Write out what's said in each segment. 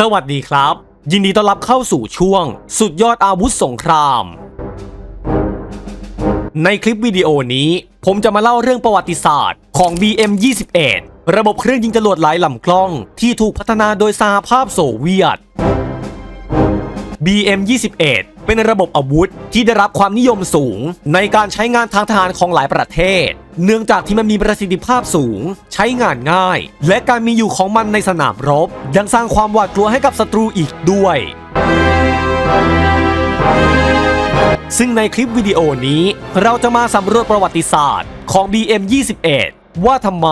สวัสดีครับ ยินดีต้อนรับเข้าสู่ช่วง สุดยอดอาวุธสงคราม ในคลิปวิดีโอนี้ ผมจะมาเล่าเรื่องประวัติศาสตร์ของ BM21 ระบบเครื่องยิงจรวดหลายลำกล้อง ที่ถูกพัฒนาโดยสหภาพโซเวียต BM21 เป็นระบบอาวุธที่ได้รับความนิยมสูง ในการใช้งานทางทหารของหลายประเทศ เนื่องจากที่มันมีประสิทธิภาพสูง ใช้งานง่าย และการมีอยู่ของมันในสนามรบ ยังสร้างความหวาดกลัวให้กับศัตรูอีกด้วย ซึ่งในคลิปวิดีโอนี้เราจะมาสำรวจประวัติศาสตร์ของ BM21 ว่าทำไม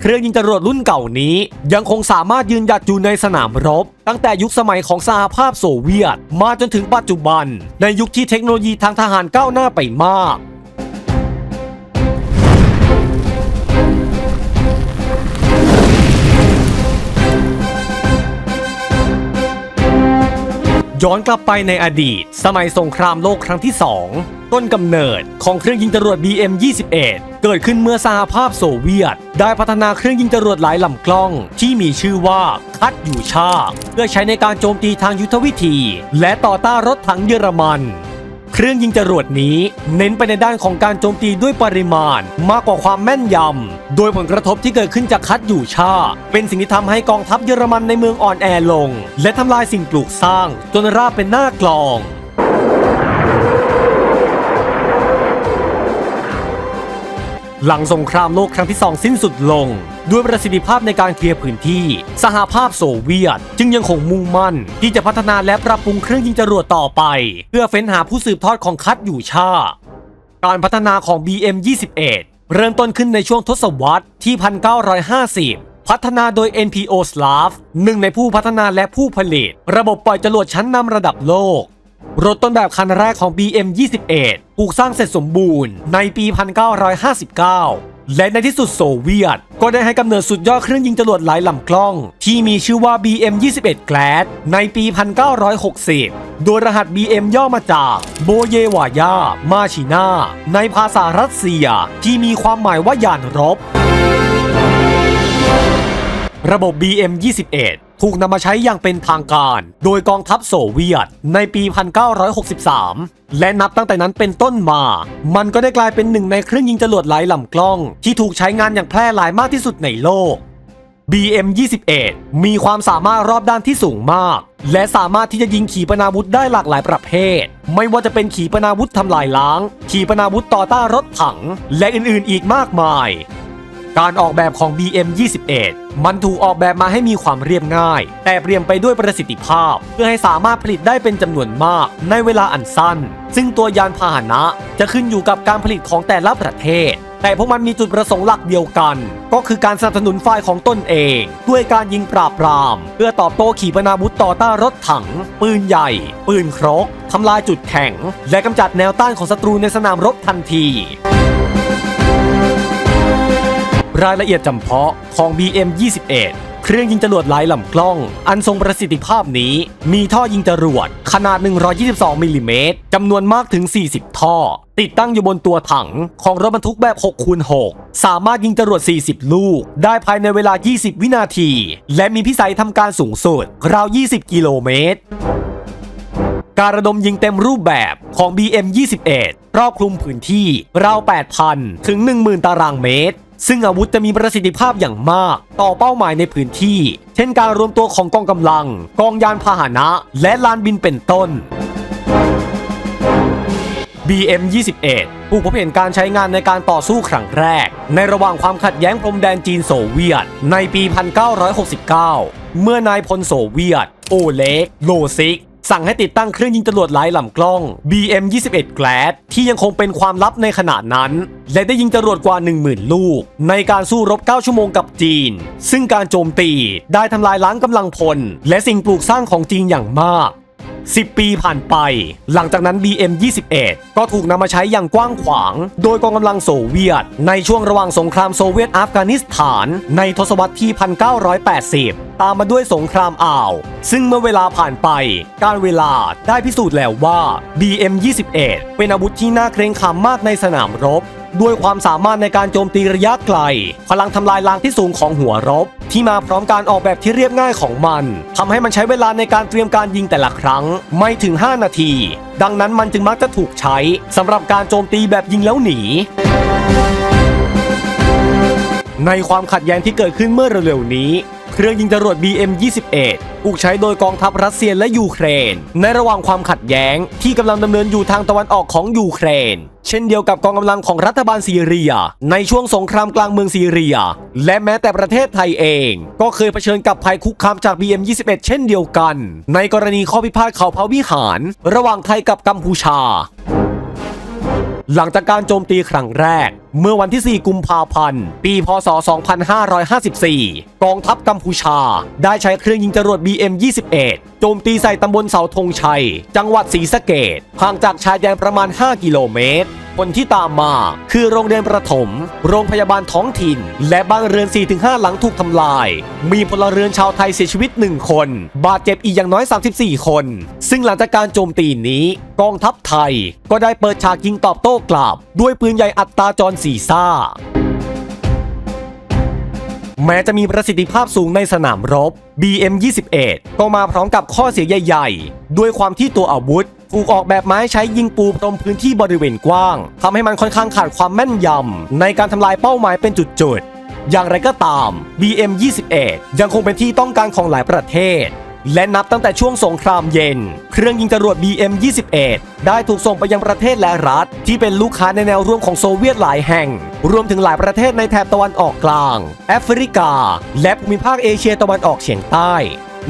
เครื่องยิงจรวดรุ่นเก่านี้ ยังคงสามารถยืนหยัดอยู่ในสนามรบ ตั้งแต่ยุคสมัยของสหภาพโซเวียต มาจนถึงปัจจุบัน ในยุคที่เทคโนโลยีทางทหารก้าวหน้าไปมาก ย้อนกลับไปในอดีต สมัยสงครามโลกครั้งที่ 2 ต้นกำเนิดของเครื่องยิงจรวด BM21 เกิดขึ้นเมื่อสหภาพโซเวียต ได้พัฒนาเครื่องยิงจรวดหลายลำกล้อง ที่มีชื่อว่าคัดยูชาเพื่อใช้ในการโจมตีทางยุทธวิธี และต่อต้านรถถังเยอรมัน รื่องยิงจรวดนี้ เน้นไปในด้านของการโจมตีด้วยปริมาณ มากกว่าความแม่นยำ โดยผลกระทบที่เกิดขึ้นจากคัดอยู่ชา เป็นสิ่งที่ทำให้กองทัพเยอรมันในเมืองอ่อนแอลง และทำลายสิ่งปลูกสร้าง จนราบเป็นหน้ากลอง หลังสงครามโลกครั้งที่สองสิ้นสุดลง ด้วยประสิทธิภาพในการเคลียร์พื้นที่ สหภาพโซเวียต จึงยังคงมุ่งมั่น ที่จะพัฒนาและปรับปรุงเครื่องยิงจรวดต่อไป เพื่อเฟ้นหาผู้สืบทอดของคัดอยู่ชา การพัฒนาของ BM21 เริ่มต้นขึ้นในช่วงทศวรรษที่ 1950 พัฒนาโดย NPO Slav หนึ่งในผู้พัฒนาและผู้ผลิต ระบบปล่อยจรวดชั้นนำระดับโลก รถต้นแบบคันแรกของ BM21 ถูกสร้างเสร็จสมบูรณ์ในปี 1959 และในที่สุดโซเวียต ก็ได้ให้กำเนิดสุดยอดเครื่องยิงจรวดหลายลำกล้อง ที่มีชื่อว่า BM21 Glad ในปี 1960 โดยรหัส BM ย่อมาจากโบเยวายามาชินาในภาษารัสเซีย ที่มีความหมายว่ายานรบ ระบบ BM21 ถูกนำมาใช้อย่างเป็นทางการ โดยกองทัพโซเวียตในปี 1963 และนับตั้งแต่นั้นเป็นต้นมา มันก็ได้กลายเป็นหนึ่งในเครื่องยิงจรวดหลายลำกล้อง ที่ถูกใช้งานอย่างแพร่หลายมากที่สุดในโลก BM21 มีความสามารถรอบด้านที่สูงมาก และสามารถที่จะยิงขีปนาวุธได้หลากหลายประเภท ไม่ว่าจะเป็นขีปนาวุธทำลายล้าง ขีปนาวุธต่อต้านรถถัง และอื่นๆอีกมากมาย การออกแบบของ BM21 มันถูกออกแบบมาให้มีความเรียบง่าย แต่เปรียมไปด้วยประสิทธิภาพ เพื่อให้สามารถผลิตได้เป็นจำนวนมากในเวลาอันสั้น ซึ่งตัวยานพาหนะจะขึ้นอยู่กับการผลิตของแต่ละประเทศ แต่พวกมันมีจุดประสงค์หลักเดียวกัน ก็คือการสนับสนุนฝ่ายของตนเอง ด้วยการยิงปราบปราม เพื่อตอบโต้ขีปนาวุธต่อต้านรถถัง ปืนใหญ่ ปืนครกทำลายจุดแข็ง และกำจัดแนวต้านของศัตรูในสนามรบทันที รายละเอียดจำเพาะของ BM21 เครื่องยิงจรวดหลายลำกล้อง อันทรงประสิทธิภาพนี้ มีท่อยิงจรวด ขนาด 122มิลลิเมตรจำนวนมากถึง 40 ท่อ ติดตั้งอยู่บนตัวถังของรถบรรทุกแบบ6คูณ6สามารถยิงจรวด 40 ลูก ได้ภายในเวลา 20 วินาที และมีพิสัยทำการสูงสุดราว 20 กิโลเมตรการระดมยิงเต็มรูปแบบของ BM21 ครอบคลุมพื้นที่ราว 8,000 ถึง 10,000 ตารางเมตร ซึ่งอาวุธจะมีประสิทธิภาพอย่างมาก ต่อเป้าหมายในพื้นที่ เช่นการรวมตัวของกองกำลัง กองยานพาหนะ และลานบินเป็นต้น BM21 ผู้พบเห็นการใช้งานในการต่อสู้ครั้งแรก ในระหว่างความขัดแย้งพรมแดนจีนโซเวียต ในปี 1969 เมื่อนายพลโซเวียต โอเล็ก โลซิก สั่งให้ติดตั้งเครื่องยิงจรวดหลายลำกล้อง BM21 Glad ที่ยังคงเป็นความลับในขณะนั้น และได้ยิงจรวดกว่า 10,000 ลูก ในการสู้รบ 9 ชั่วโมงกับจีน ซึ่งการโจมตีได้ทำลายล้างกำลังพล และสิ่งปลูกสร้างของจีนอย่างมาก 10 ปีผ่านไป หลังจากนั้น BM21 ก็ถูกนำมาใช้อย่างกว้างขวาง โดยกองกำลังโซเวียต ในช่วงระหว่างสงครามโซเวียตอัฟกานิสถาน ในทศวรรษที่ 1980 ตามมาด้วยสงครามอ่าว ซึ่งเมื่อเวลาผ่านไป การเวลาได้พิสูจน์แล้วว่า BM21 เป็นอาวุธที่น่าเกรงขามมากในสนามรบ ด้วยความสามารถในการโจมตีระยะไกล พลังทำลายล้างที่สูงของหัวรบ ที่มาพร้อมการออกแบบที่เรียบง่ายของมันทำให้มันใช้เวลาในการเตรียมการยิงแต่ละครั้ง ไม่ถึง 5 นาที ดังนั้นมันจึงมักจะถูกใช้สำหรับการโจมตีแบบยิงแล้วหนีในความขัดแย้งที่เกิดขึ้นเมื่อเร็วๆนี้ เครื่องยิงจรวด BM-21 ถูกใช้โดยกองทัพรัสเซียและยูเครน ในระหว่างความขัดแย้งที่กำลังดำเนินอยู่ทางตะวันออกของยูเครน เช่นเดียวกับกองกำลังของรัฐบาลซีเรีย ในช่วงสงครามกลางเมืองซีเรีย และแม้แต่ประเทศไทยเอง ก็เคยเผชิญกับภัยคุกคามจาก BM-21 เช่นเดียวกัน ในกรณีข้อพิพาทเขาพาวิหาร ระหว่างไทยกับกัมพูชา หลังจากการโจมตีครั้งแรก เมื่อวันที่ 4 กุมภาพันธ์ ปี พศ 2554 กองทัพกัมพูชา ได้ใช้เครื่องยิงจรวด BM-21 โจมตีใส่ตำบลเสาธงชัย จังหวัดศรีสะเกดห่างจากชายแดนประมาณ 5 กิโลเมตร ผลที่ตามมา คือโรงเรียนประถม โรงพยาบาลท้องถิ่น และบ้านเรือน 4-5 หลังถูกทำลาย มีพลเรือนชาวไทยเสียชีวิต 1 คน บาดเจ็บอีกอย่างน้อย 34 คน ซึ่งหลังจากการโจมตีนี้ กองทัพไทย ก็ได้เปิดฉากยิงตอบโต้กลับ ด้วยปืนใหญ่อัตราจรสีซ่าแม้จะมีประสิทธิภาพสูงในสนามรบ BM21 ก็มาพร้อมกับข้อเสียใหญ่ ๆ ด้วยความที่ตัวอาวุธ ถูกออกแบบมาให้ใช้ยิงปูพรมพื้นที่บริเวณกว้างทำให้มันค่อนข้างขาดความแม่นยำในการทำลายเป้าหมายเป็นจุดๆ อย่างไรก็ตาม BM21 ยังคงเป็นที่ต้องการของหลายประเทศ และนับตั้งแต่ช่วงสงครามเย็น เครื่องยิงจรวด BM21 ได้ถูกส่งไปยังประเทศและรัฐ ที่เป็นลูกค้าในแนวร่วมของโซเวียตหลายแห่ง รวมถึงหลายประเทศในแถบตะวันออกกลาง แอฟริกา และภูมิภาคเอเชียตะวันออกเฉียงใต้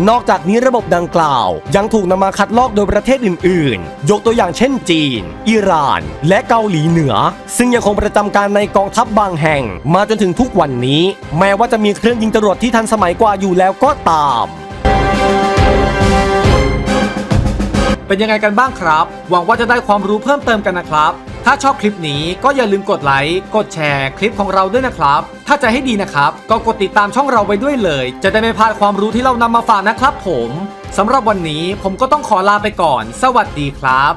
นอกจากนี้ระบบดังกล่าว ยังถูกนำมาคัดลอกโดยประเทศอื่น ๆ ยกตัวอย่างเช่นจีน อิหร่าน และเกาหลีเหนือ ซึ่งยังคงประจำการในกองทัพบบางแห่ง มาจนถึงทุกวันนี้ แม้ว่าจะมีเครื่องยิงจรวดที่ทันสมัยกว่าอยู่แล้วก็ตามเป็นยังไงกันบ้างครับ หวังว่าจะได้ความรู้เพิ่มเติมกันนะครับ ถ้าชอบคลิปนี้ก็อย่าลืมกดไลค์ กดแชร์คลิปของเราด้วยนะครับ ถ้าจะให้ดีนะครับ ก็กดติดตามช่องเราไว้ด้วยเลย จะได้ไม่พลาดความรู้ที่เรานำมาฝากนะครับผมสำหรับวันนี้ผมก็ต้องขอลาไปก่อน สวัสดีครับ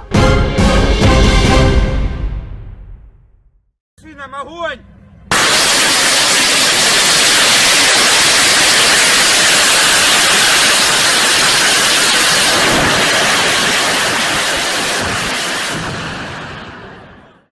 Свина, огонь!